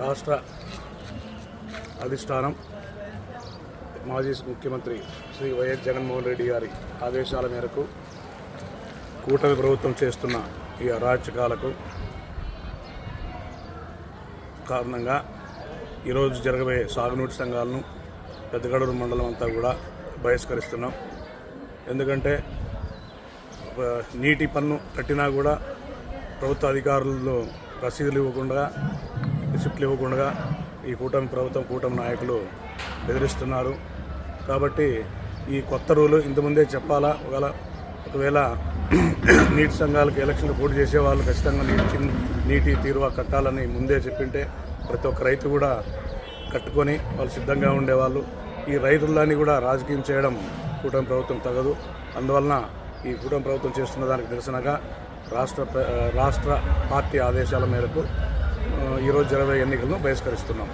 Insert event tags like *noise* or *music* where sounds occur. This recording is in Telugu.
రాష్ట్ర అధిష్టానం మాజీ ముఖ్యమంత్రి శ్రీ వైఎస్ జగన్మోహన్ రెడ్డి గారి ఆదేశాల మేరకు కూటమి ప్రభుత్వం చేస్తున్న ఈ అరాచకాలకు కారణంగా ఈరోజు జరగబోయే సాగునీటి సంఘాలను పెద్దగడూరు మండలం అంతా కూడా బహిష్కరిస్తున్నాం. ఎందుకంటే నీటి పన్ను కట్టినా కూడా ప్రభుత్వ అధికారులు రసీదులు ఇవ్వకుండా రిసిప్ట్లు ఇవ్వకుండా ఈ కూటమి ప్రభుత్వం కూటమి నాయకులు బెదిరిస్తున్నారు. కాబట్టి ఈ కొత్త రూలు ఇంతకుముందే చెప్పాలా? ఒకవేళ ఒకవేళ *clears throat* నీటి సంఘాలకు ఎలక్షన్లు పోటీ చేసే వాళ్ళు ఖచ్చితంగా నీటి నీటి తీరువా కట్టాలని ముందే చెప్పింటే ప్రతి ఒక్క రైతు కూడా కట్టుకొని వాళ్ళు సిద్ధంగా ఉండేవాళ్ళు. ఈ రైతులని కూడా రాజకీయం చేయడం కూటమి ప్రభుత్వం తగదు. అందువలన ఈ కూటమి ప్రభుత్వం చేస్తున్న దానికి నిరసనగా రాష్ట్ర రాష్ట్ర పార్టీ ఆదేశాల మేరకు ఈరోజు జరగబోయే ఎన్నికలను బహిష్కరిస్తున్నాం.